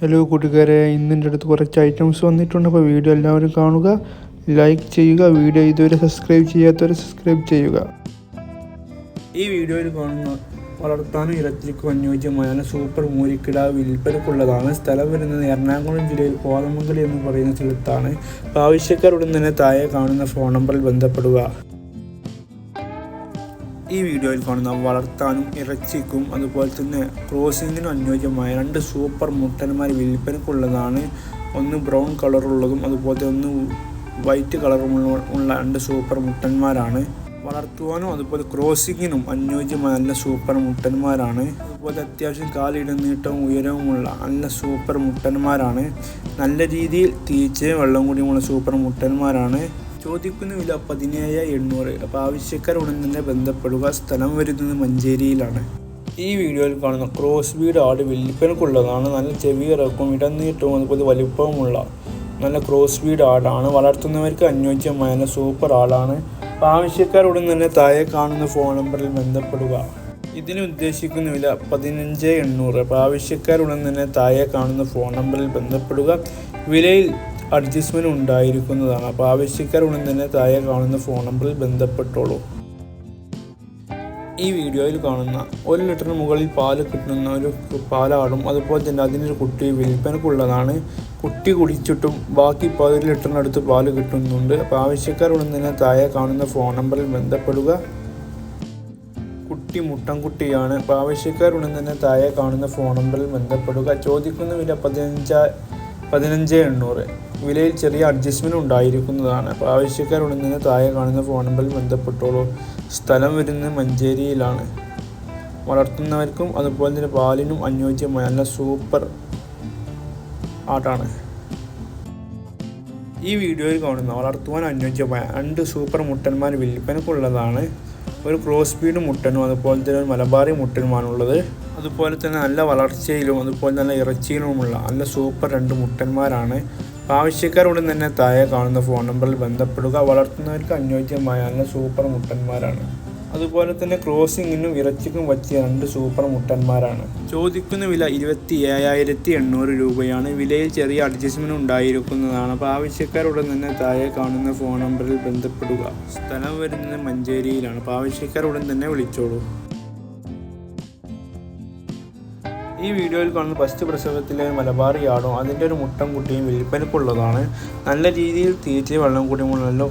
Hello കൂട്ടുകാരെ. ഇന്നിന്റെ അടുത്ത് കുറച്ച് ഐറ്റംസ് വന്നിട്ടുണ്ട്. അപ്പോൾ വീഡിയോ എല്ലാവരും കാണുക. ലൈക്ക് ചെയ്യുക. വീഡിയോ ഇതുവരെ സബ്സ്ക്രൈബ് ചെയ്യാത്തവരെ സബ്സ്ക്രൈബ് ചെയ്യുക. ഈ വീഡിയോയിൽ കാണുന്ന വളർത്താനും ഇറച്ചിക്കും അനുയോജ്യമായ സൂപ്പർ മൂരിക്കിട വിൽപ്പനക്കുള്ളതാണ്. സ്ഥലം വരുന്നത് എറണാകുളം ജില്ലയിൽ കോതമംഗലി എന്ന് പറയുന്ന സ്ഥലത്താണ്. ആവശ്യക്കാരുടൻ തന്നെ താഴെ കാണുന്ന ഫോൺ നമ്പറിൽ ബന്ധപ്പെടുക. ഈ വീഡിയോയിൽ കാണുന്ന വളർത്താനും ഇറച്ചിക്കും അതുപോലെ തന്നെ ക്രോസിങ്ങിനും അനുയോജ്യമായ രണ്ട് സൂപ്പർ മുട്ടന്മാർ വിൽപ്പനക്കുള്ളതാണ്. ഒന്ന് ബ്രൗൺ കളറുള്ളതും അതുപോലെ ഒന്ന് വൈറ്റ് കളറുമുള്ള ഉള്ള രണ്ട് സൂപ്പർ മുട്ടന്മാരാണ്. വളർത്തുവാനും അതുപോലെ ക്രോസിങ്ങിനും അനുയോജ്യമായ നല്ല സൂപ്പർ മുട്ടന്മാരാണ്. അതുപോലെ അത്യാവശ്യം കാലിട നീട്ടവും ഉയരവുമുള്ള നല്ല സൂപ്പർ മുട്ടന്മാരാണ്. നല്ല രീതിയിൽ തീച്ചയും വെള്ളം കൂടിയുമുള്ള സൂപ്പർ മുട്ടന്മാരാണ്. ചോദിക്കുന്ന വില പതിനേഴ് എണ്ണൂറ്. അപ്പോൾ ആവശ്യക്കാർ ഉടൻ തന്നെ ബന്ധപ്പെടുക. സ്ഥലം വരുന്നത് മഞ്ചേരിയിലാണ്. ഈ വീഡിയോയിൽ കാണുന്ന ക്രോസ് ബീഡ് ആട് വില്പനക്കുള്ളതാണ് നല്ല ചെവിയിറക്കും ഇടനീട്ടവും അതുപോലെ വലിപ്പവുമുള്ള നല്ല ക്രോസ് ബീഡ് ആടാണ്. വളർത്തുന്നവർക്ക് അനുയോജ്യമായ നല്ല സൂപ്പർ ആടാണ്. ഉടൻ തന്നെ താഴെ കാണുന്ന ഫോൺ നമ്പറിൽ ബന്ധപ്പെടുക. ഇതിന് ഉദ്ദേശിക്കുന്ന വില പതിനഞ്ച് എണ്ണൂറ്. അപ്പോൾ ആവശ്യക്കാർ ഉടൻ തന്നെ താഴെ കാണുന്ന ഫോൺ നമ്പറിൽ ബന്ധപ്പെടുക. വിലയിൽ അഡ്ജസ്റ്റ്മെന്റ് ഉണ്ടായിരിക്കുന്നതാണ് അപ്പോൾ ആവശ്യക്കാർ ഉടൻ തന്നെ താഴെ കാണുന്ന ഫോൺ നമ്പറിൽ ബന്ധപ്പെട്ടോളൂ. ഈ വീഡിയോയിൽ കാണുന്ന ഒരു ലിറ്ററിന് മുകളിൽ പാൽ കിട്ടുന്ന ഒരു പാലാടും അതുപോലെ തന്നെ അതിനൊരു കുട്ടി വിൽപ്പനക്കുള്ളതാണ്. കുട്ടി കുടിച്ചിട്ടും ബാക്കി പതിനൊരു ലിറ്ററിനടുത്ത് പാൽ കിട്ടുന്നുണ്ട്. അപ്പോൾ ആവശ്യക്കാർ ഉടൻ തന്നെ താഴെ കാണുന്ന ഫോൺ നമ്പറിൽ ബന്ധപ്പെടുക. കുട്ടി മുട്ടൻകുട്ടിയാണ് അപ്പോൾ ആവശ്യക്കാർ ഉടൻ തന്നെ താഴെ കാണുന്ന ഫോൺ നമ്പറിൽ ബന്ധപ്പെടുക. ചോദിക്കുന്ന വില പതിനഞ്ച് പതിനഞ്ച് എണ്ണൂറ്. വിലയിൽ ചെറിയ അഡ്ജസ്റ്റ്മെന്റ് ഉണ്ടായിരിക്കുന്നതാണ്. ആവശ്യക്കാർ ഉടൻ താഴെ കാണുന്ന ഫോൺ നമ്പറിൽ ബന്ധപ്പെട്ടോളൂ. സ്ഥലം വരുന്നത് മഞ്ചേരിയിലാണ്. വളർത്തുന്നവർക്കും അതുപോലെ തന്നെ പാലിനും അനുയോജ്യമായ നല്ല സൂപ്പർ ആട്ടാണ്. ഈ വീഡിയോയിൽ കാണുന്ന വളർത്തുവാൻ അനുയോജ്യമായ രണ്ട് സൂപ്പർ മുട്ടന്മാർ വിൽപ്പനക്കുള്ളതാണ്. ഒരു ക്രോസ് ബീഡ് മുട്ടനും അതുപോലെ തന്നെ ഒരു മലബാറി മുട്ടനുമാണുള്ളത്. അതുപോലെ തന്നെ നല്ല വളർച്ചയിലും അതുപോലെ നല്ല ഇറച്ചിയിലുമുള്ള നല്ല സൂപ്പർ രണ്ട് മുട്ടന്മാരാണ്. ആവശ്യക്കാരോട് തന്നെ താഴെ കാണുന്ന ഫോൺ നമ്പറിൽ ബന്ധപ്പെടുക. വളർത്തുന്നവർക്ക് അനുയോജ്യമായ നല്ല സൂപ്പർ മുട്ടന്മാരാണ്. അതുപോലെ തന്നെ ക്രോസിങ്ങിനും ഇറച്ചിക്കും പറ്റിയ രണ്ട് സൂപ്പർ മുട്ടന്മാരാണ്. ചോദിക്കുന്ന വില ഇരുപത്തി ഏഴായിരത്തി എണ്ണൂറ് രൂപയാണ്. വിലയിൽ ചെറിയ അഡ്ജസ്റ്റ്മെന്റ് ഉണ്ടായിരിക്കുന്നതാണ്. അപ്പോൾ ആവശ്യക്കാരുടൻ തന്നെ താഴെ കാണുന്ന ഫോൺ നമ്പറിൽ ബന്ധപ്പെടുക. സ്ഥലം വരുന്നത് മഞ്ചേരിയിലാണ്. അപ്പോൾ ആവശ്യക്കാരുടൻ തന്നെ വിളിച്ചോളൂ. ഈ വീഡിയോയിൽ കാണുന്ന ഫസ്റ്റ് പ്രസവത്തിലെ മലബാർ യാടും അതിന്റെ ഒരു മുട്ടൻ കുട്ടിയും വിൽപ്പനക്കുള്ളതാണ് നല്ല രീതിയിൽ തീറ്റ വെള്ളം കൂടിയുമുള്ള നല്ല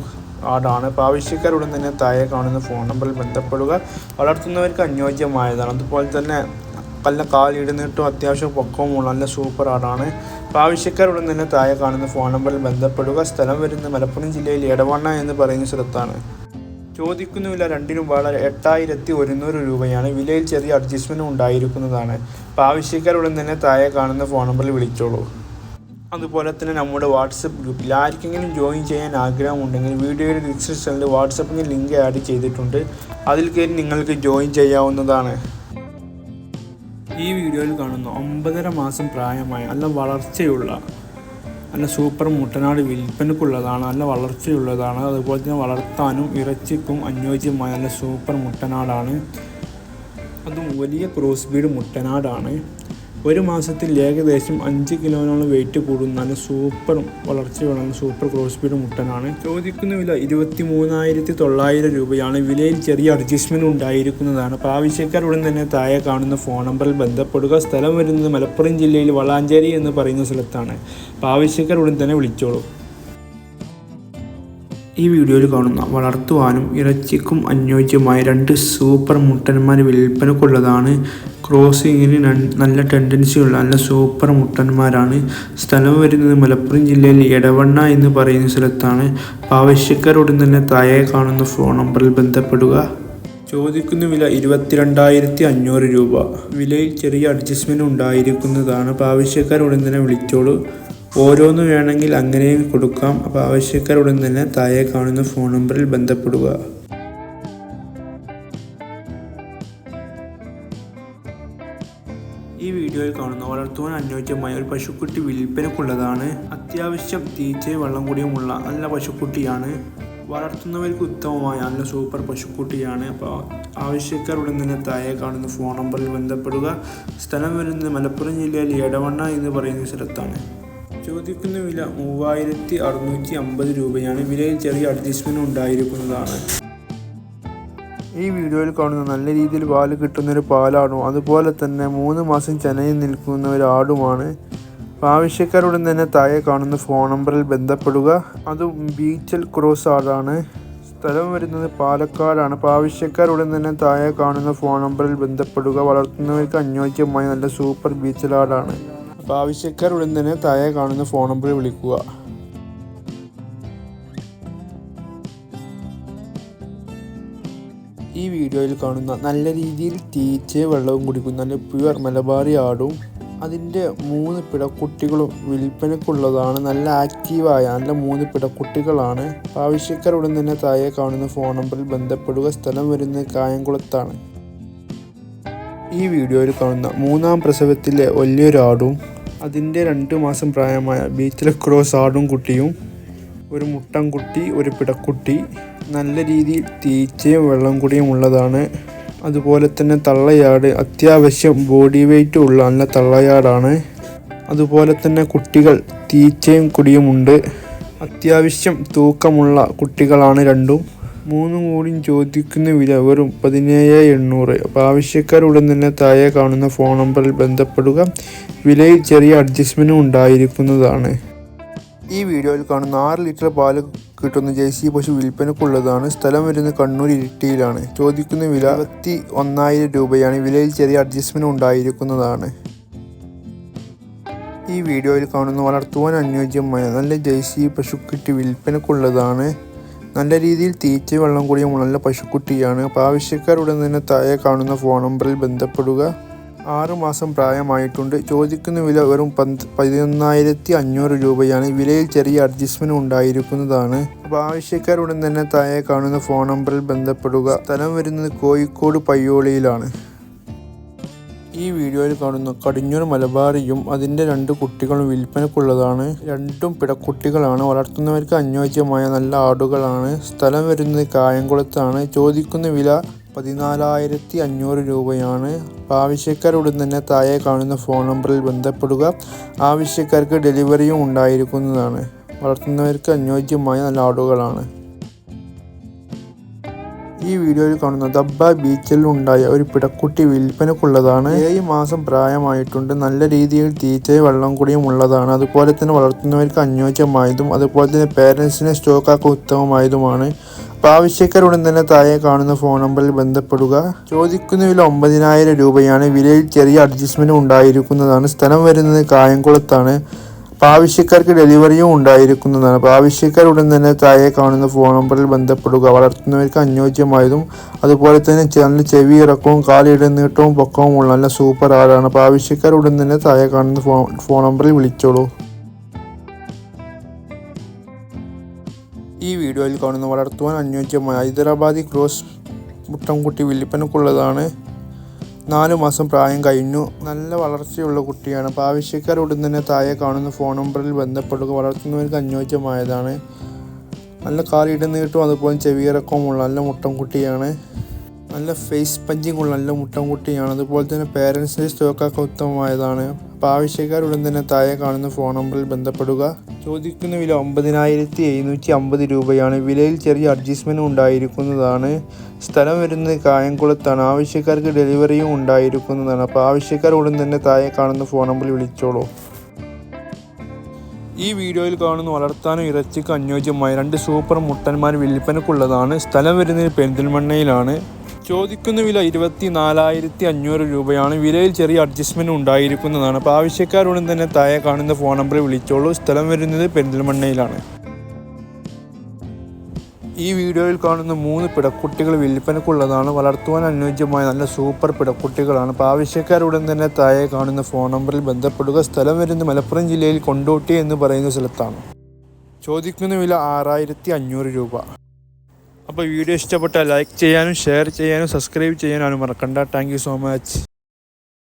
ആടാണ്. അപ്പോൾ ആവശ്യക്കാരുടൻ തന്നെ താഴെ കാണുന്ന ഫോൺ നമ്പറിൽ ബന്ധപ്പെടുക. വളർത്തുന്നവർക്ക് അനുയോജ്യമായതാണ്. അതുപോലെ തന്നെ നല്ല കാലിടുന്നിട്ടും അത്യാവശ്യം പൊക്കവുമുള്ള നല്ല സൂപ്പർ ആടാണ്. അപ്പോൾ ആവശ്യക്കാരുടൻ തന്നെ താഴെ കാണുന്ന ഫോൺ നമ്പറിൽ ബന്ധപ്പെടുക. സ്ഥലം വരുന്ന മലപ്പുറം ജില്ലയിൽ എടവണ്ണ എന്ന് പറയുന്ന സ്ഥലത്താണ്. ചോദിക്കുന്ന വില രണ്ടിനും വളരെ എട്ടായിരത്തി ഒരുന്നൂറ് രൂപയാണ് വിലയിൽ ചെറിയ അഡ്ജസ്റ്റ്മെന്റ് ഉണ്ടായിരിക്കുന്നതാണ്. അപ്പോൾ ആവശ്യക്കാരുടൻ തന്നെ താഴെ കാണുന്ന ഫോൺ നമ്പറിൽ വിളിച്ചോളൂ. അതുപോലെ തന്നെ നമ്മുടെ വാട്സപ്പ് ഗ്രൂപ്പിൽ ആർക്കെങ്കിലും ജോയിൻ ചെയ്യാൻ ആഗ്രഹമുണ്ടെങ്കിൽ വീഡിയോയുടെ ഡിസ്ക്രിപ്ഷനിൽ വാട്സപ്പിന് ലിങ്ക് ആഡ് ചെയ്തിട്ടുണ്ട്. അതിൽ കയറി നിങ്ങൾക്ക് ജോയിൻ ചെയ്യാവുന്നതാണ്. ഈ വീഡിയോയിൽ കാണുന്ന ഒമ്പതര മാസം പ്രായമായ നല്ല വളർച്ചയുള്ള നല്ല സൂപ്പർ മുട്ടനാട് വിൽപ്പനക്കുള്ളതാണ് നല്ല വളർച്ചയുള്ളതാണ്. അതുപോലെ തന്നെ വളർത്താനും ഇറച്ചിക്കും അനുയോജ്യമായ നല്ല സൂപ്പർ മുട്ടനാടാണ്. അതും വലിയ ക്രോസ് ബീഡ് മുട്ടനാടാണ്. ഒരു മാസത്തിൽ ഏകദേശം അഞ്ച് കിലോനോളം വെയിറ്റ് കൂടുന്നതാണ് സൂപ്പറും വളർച്ചയുള്ള നല്ല സൂപ്പർ ക്രോസ് ബീഡ് മുട്ടനാണ്. ചോദിക്കുന്ന വില ഇരുപത്തി മൂന്നായിരത്തി തൊള്ളായിരം രൂപയാണ്. വിലയിൽ ചെറിയ അഡ്ജസ്റ്റ്മെന്റ് ഉണ്ടായിരിക്കുന്നതാണ്. അപ്പോൾ ആവശ്യക്കാരുടൻ തന്നെ താഴെ കാണുന്ന ഫോൺ നമ്പറിൽ ബന്ധപ്പെടുക. സ്ഥലം വരുന്നത് മലപ്പുറം ജില്ലയിൽ വളാഞ്ചേരി എന്ന് പറയുന്ന സ്ഥലത്താണ്. അപ്പോൾ ആവശ്യക്കാരുടൻ തന്നെ വിളിച്ചോളൂ. ഈ വീഡിയോയിൽ കാണുന്ന വളർത്തുവാനും ഇറച്ചിക്കും അനുയോജ്യമായ രണ്ട് സൂപ്പർ മുട്ടന്മാർ വിൽപ്പനക്കുള്ളതാണ്. ക്രോസിങ്ങിന് നല്ല ടെൻഡൻസിയുള്ള നല്ല സൂപ്പർ മുട്ടന്മാരാണ്. സ്ഥലം വരുന്നത് മലപ്പുറം ജില്ലയിൽ എടവണ്ണ എന്ന് പറയുന്ന സ്ഥലത്താണ്. ആവശ്യക്കാരോടും തന്നെ താഴെ കാണുന്ന ഫോൺ നമ്പറിൽ ബന്ധപ്പെടുക. ചോദിക്കുന്ന വില ഇരുപത്തിരണ്ടായിരത്തി അഞ്ഞൂറ് രൂപ. വിലയിൽ ചെറിയ അഡ്ജസ്റ്റ്മെന്റ് ഉണ്ടായിരിക്കുന്നതാണ്. ആവശ്യക്കാരോട് തന്നെ വിളിച്ചോളൂ. ഓരോന്ന് വേണമെങ്കിൽ അങ്ങനെയും കൊടുക്കാം. അപ്പോൾ ആവശ്യക്കാർ ഉടൻ തന്നെ താഴെ കാണുന്ന ഫോൺ നമ്പറിൽ ബന്ധപ്പെടുക. ഈ വീഡിയോയിൽ കാണുന്ന വളർത്തുവാൻ അനുയോജ്യമായ ഒരു പശുക്കുട്ടി വിൽപ്പനക്കുള്ളതാണ്. അത്യാവശ്യം തീറ്റയും വെള്ളം കൂടിയുമുള്ള നല്ല പശുക്കുട്ടിയാണ്. വളർത്തുന്നവർക്ക് ഉത്തമമായ നല്ല സൂപ്പർ പശുക്കുട്ടിയാണ്. അപ്പോൾ ആവശ്യക്കാർ ഉടൻ തന്നെ താഴെ കാണുന്ന ഫോൺ നമ്പറിൽ ബന്ധപ്പെടുക. സ്ഥലം വരുന്നത് മലപ്പുറം ജില്ലയിൽ എടവണ്ണ എന്ന് പറയുന്ന സ്ഥലത്താണ്. ചോദിക്കുന്ന വില മൂവായിരത്തി അറുന്നൂറ്റി അമ്പത് രൂപയാണ് വിലയിൽ ചെറിയ അഡ്ജസ്റ്റ്മെന്റ് ഉണ്ടായിരിക്കുന്നതാണ്. ഈ വീഡിയോയിൽ കാണുന്ന നല്ല രീതിയിൽ പാൽ കിട്ടുന്ന ഒരു പാലാടും അതുപോലെ തന്നെ മൂന്ന് മാസം ചെനയിൽ നിൽക്കുന്ന ഒരു ആടുമാണ്. ആവശ്യക്കാരുടൻ തന്നെ താഴെ കാണുന്ന ഫോൺ നമ്പറിൽ ബന്ധപ്പെടുക. അതും ബീച്ചൽ ക്രോസ് ആടാണ്. സ്ഥലം വരുന്നത് പാലക്കാടാണ്. അപ്പോൾ ആവശ്യക്കാരുടൻ തന്നെ താഴെ കാണുന്ന ഫോൺ നമ്പറിൽ ബന്ധപ്പെടുക. വളർത്തുന്നവർക്ക് അനുയോജ്യമായ നല്ല സൂപ്പർ ബീച്ചൽ ആടാണ്. അപ്പോൾ ആവശ്യക്കാരുടൻ തന്നെ താഴെ കാണുന്ന ഫോൺ നമ്പറിൽ വിളിക്കുക. ഈ വീഡിയോയിൽ കാണുന്ന നല്ല രീതിയിൽ തീച്ച വെള്ളവും കുടിക്കുന്ന നല്ല പ്യുവർ മലബാറി ആടും അതിന്റെ മൂന്ന് പിടക്കുട്ടികളും വിൽപ്പനക്കുള്ളതാണ് നല്ല ആക്റ്റീവായ നല്ല മൂന്ന് പിടക്കുട്ടികളാണ് ആവശ്യക്കാർ ഉടൻ തന്നെ താഴെ കാണുന്ന ഫോൺ നമ്പറിൽ ബന്ധപ്പെടുക സ്ഥലം വരുന്നത് കായംകുളത്താണ്. ഈ വീഡിയോയിൽ കാണുന്ന മൂന്നാം പ്രസവത്തിലെ വലിയൊരാടും അതിന്റെ രണ്ട് മാസം പ്രായമായ ബീച്ചിലെ ക്രോസ് ആടും കുട്ടിയും ഒരു മുട്ടൻകുട്ടി ഒരു പിടക്കുട്ടി നല്ല രീതിയിൽ തീച്ചയും വെള്ളം കുടിയും ഉള്ളതാണ്. അതുപോലെ തന്നെ തള്ളയാട് അത്യാവശ്യം ബോഡി വെയിറ്റ് ഉള്ള നല്ല തള്ളയാടാണ്. അതുപോലെ തന്നെ കുട്ടികൾ തീച്ചയും കുടിയുമുണ്ട് അത്യാവശ്യം തൂക്കമുള്ള കുട്ടികളാണ് രണ്ടും. മൂന്നും കൂടിയും ചോദിക്കുന്ന വില വെറും പതിനേഴ് എണ്ണൂറ് അപ്പോൾ ആവശ്യക്കാർ ഉടൻ തന്നെ താഴെ കാണുന്ന ഫോൺ നമ്പറിൽ ബന്ധപ്പെടുക. വിലയിൽ ചെറിയ അഡ്ജസ്റ്റ്മെന്റും ഉണ്ടായിരിക്കുന്നതാണ്. ഈ വീഡിയോയിൽ കാണുന്ന ആറ് ലിറ്റർ പാൽ കിട്ടുന്ന ജേഴ്സി പശു വിൽപ്പനക്കുള്ളതാണ് സ്ഥലം വരുന്നത് കണ്ണൂർ ഇരിട്ടിയിലാണ്. ചോദിക്കുന്ന വില ഇരുപത്തി ഒന്നായിരം രൂപയാണ്. വിലയിൽ ചെറിയ അഡ്ജസ്റ്റ്മെന്റ് ഉണ്ടായിരിക്കുന്നതാണ്. ഈ വീഡിയോയിൽ കാണുന്ന വളർത്തുവാൻ അനുയോജ്യമായ നല്ല ജേഴ്സി പശുക്കുട്ടി വിൽപ്പനക്കുള്ളതാണ് നല്ല രീതിയിൽ തീറ്റ വെള്ളം കൂടിയ നല്ല പശുക്കുട്ടിയാണ്. അപ്പോൾ ആവശ്യക്കാരുടൻ തന്നെ താഴെ കാണുന്ന ഫോൺ നമ്പറിൽ ബന്ധപ്പെടുക. ആറ് മാസം പ്രായമായിട്ടുണ്ട്. ചോദിക്കുന്ന വില വെറും പന്ത് പതിനൊന്നായിരത്തി അഞ്ഞൂറ് രൂപയാണ്. വിലയിൽ ചെറിയ അഡ്ജസ്റ്റ്മെന്റ് ഉണ്ടായിരിക്കുന്നതാണ്. അപ്പോൾ ആവശ്യക്കാരുടൻ തന്നെ താഴെ കാണുന്ന ഫോൺ നമ്പറിൽ ബന്ധപ്പെടുക. സ്ഥലം വരുന്നത് കോഴിക്കോട് പയ്യോളിയിലാണ്. ഈ വീഡിയോയിൽ കാണുന്ന കടിഞ്ഞൂർ മലബാറിയും അതിന്റെ രണ്ട് കുട്ടികളും വിൽപ്പനക്കുള്ളതാണ്. രണ്ടും പിടക്കുട്ടികളാണ്. വളർത്തുന്നവർക്ക് അനുയോജ്യമായ നല്ല ആടുകളാണ്. സ്ഥലം വരുന്നത് കായംകുളത്താണ്. ചോദിക്കുന്ന വില പതിനാലായിരത്തി അഞ്ഞൂറ് രൂപയാണ്. ആവശ്യക്കാരുടൻ തന്നെ താഴെ കാണുന്ന ഫോൺ നമ്പറിൽ ബന്ധപ്പെടുക. ആവശ്യക്കാർക്ക് ഡെലിവറിയും ഉണ്ടായിരിക്കുന്നതാണ്. വളർത്തുന്നവർക്ക് അനുയോജ്യമായ നല്ല ആടുകളാണ്. ഈ വീഡിയോയിൽ കാണുന്ന ദബ്ബ ബീച്ചിൽ ഉണ്ടായ ഒരു പിടക്കുട്ടി വിൽപ്പനക്കുള്ളതാണ് ഏഴ് മാസം പ്രായമായിട്ടുണ്ട്. നല്ല രീതിയിൽ തീറ്റയും വെള്ളം കൂടിയും ഉള്ളതാണ്. അതുപോലെ തന്നെ വളർത്തുന്നവർക്ക് അനുയോജ്യമായതും അതുപോലെ തന്നെ പേരൻസിനെ സ്റ്റോക്കാക്കാൻ ഉത്തമമായതുമാണ്. അപ്പോൾ ആവശ്യക്കാരുടൻ തന്നെ താഴെ കാണുന്ന ഫോൺ നമ്പറിൽ ബന്ധപ്പെടുക. ചോദിക്കുന്ന വില ഒമ്പതിനായിരം രൂപയാണ്. വിലയിൽ ചെറിയ അഡ്ജസ്റ്റ്മെന്റ് ഉണ്ടായിരിക്കുന്നതാണ്. സ്ഥലം വരുന്നത് കായംകുളത്താണ്. അപ്പോൾ ആവശ്യക്കാർക്ക് ഡെലിവറിയും ഉണ്ടായിരിക്കുന്നതാണ്. അപ്പോൾ ആവശ്യക്കാരുടൻ തന്നെ താഴെ കാണുന്ന ഫോൺ നമ്പറിൽ ബന്ധപ്പെടുക. വളർത്തുന്നവർക്ക് അനുയോജ്യമായതും അതുപോലെ തന്നെ നല്ല ചെവി ഇറക്കവും കാലിടനീട്ടവും പൊക്കവും ഉള്ള നല്ല സൂപ്പർ ആടാണ് അപ്പോൾ ആവശ്യക്കാരുടൻ തന്നെ താഴെ കാണുന്ന ഫോൺ ഫോൺ നമ്പറിൽ വിളിച്ചോളൂ. ഈ വീഡിയോയിൽ കാണുന്ന വളർത്തുവാൻ അനുയോജ്യമായ ഹൈദരാബാദി ക്രോസ് മുട്ടംകുട്ടി വില്ലിപ്പനക്കുള്ളതാണ്. നാല് മാസം പ്രായം കഴിഞ്ഞു. നല്ല വളർച്ചയുള്ള കുട്ടിയാണ്. അപ്പോൾ ആവശ്യക്കാരുടൻ തന്നെ താഴെ കാണുന്ന ഫോൺ നമ്പറിൽ ബന്ധപ്പെടുക വളർത്തുന്നവർക്ക് അനുയോജ്യമായതാണ് നല്ല കാലിടനീട്ടും അതുപോലെ ചെവിയിറക്കമുള്ള നല്ല മുട്ടൻകുട്ടിയാണ് നല്ല ഫേസ് പഞ്ചിങ്ങുള്ള നല്ല മുട്ടൻകുട്ടിയാണ് അതുപോലെ തന്നെ പേരൻസിന്റെ സ്റ്റോക്കൊക്കെ ഉത്തമമായതാണ്. അപ്പോൾ ആവശ്യക്കാരുടൻ തന്നെ താഴെ കാണുന്ന ഫോൺ നമ്പറിൽ ബന്ധപ്പെടുക. ചോദിക്കുന്ന വില ഒമ്പതിനായിരത്തി എഴുന്നൂറ്റി അമ്പത് രൂപയാണ്. വിലയിൽ ചെറിയ അഡ്ജസ്റ്റ്മെന്റ് ഉണ്ടായിരിക്കുന്നതാണ്. സ്ഥലം വരുന്നത് കായംകുളത്താണ്. ആവശ്യക്കാർക്ക് ഡെലിവറിയും ഉണ്ടായിരിക്കുന്നതാണ്. അപ്പോൾ ആവശ്യക്കാർ ഉടൻ തന്നെ താഴെ കാണുന്ന ഫോൺ നമ്പറിൽ വിളിച്ചോളൂ. ഈ വീഡിയോയിൽ കാണുന്ന വളർത്താനും ഇറച്ചിക്ക് അനുയോജ്യമായ രണ്ട് സൂപ്പർ മുട്ടന്മാർ വിൽപ്പനക്കുള്ളതാണ്. സ്ഥലം വരുന്നത് പെരിന്തൽമണ്ണയിലാണ്. ചോദിക്കുന്ന വില ഇരുപത്തി നാലായിരത്തി അഞ്ഞൂറ് രൂപയാണ്. വിലയിൽ ചെറിയ അഡ്ജസ്റ്റ്മെന്റ് ഉണ്ടായിരിക്കുന്നതാണ്. അപ്പോൾ ആവശ്യക്കാരുടൻ തന്നെ താഴെ കാണുന്ന ഫോൺ നമ്പറിൽ വിളിച്ചോളൂ. സ്ഥലം വരുന്നത് പെരിന്തൽമണ്ണയിലാണ്. ഈ വീഡിയോയിൽ കാണുന്ന മൂന്ന് പിടക്കുട്ടികൾ വിൽപ്പനക്കുള്ളതാണ്. വളർത്തുവാൻ അനുയോജ്യമായ നല്ല സൂപ്പർ പിടക്കുട്ടികളാണ്. അപ്പോൾ ആവശ്യക്കാരുടൻ തന്നെ താഴെ കാണുന്ന ഫോൺ നമ്പറിൽ ബന്ധപ്പെടുക. സ്ഥലം വരുന്നത് മലപ്പുറം ജില്ലയിൽ കൊണ്ടോട്ടി എന്ന് പറയുന്ന സ്ഥലത്താണ്. ചോദിക്കുന്ന വില ആറായിരത്തി അഞ്ഞൂറ് രൂപ. അപ്പോൾ വീഡിയോ ഇഷ്ടപ്പെട്ടാൽ ലൈക്ക് ചെയ്യാനും ഷെയർ ചെയ്യാനും സബ്സ്ക്രൈബ് ചെയ്യാനും മറക്കണ്ട. Thank so much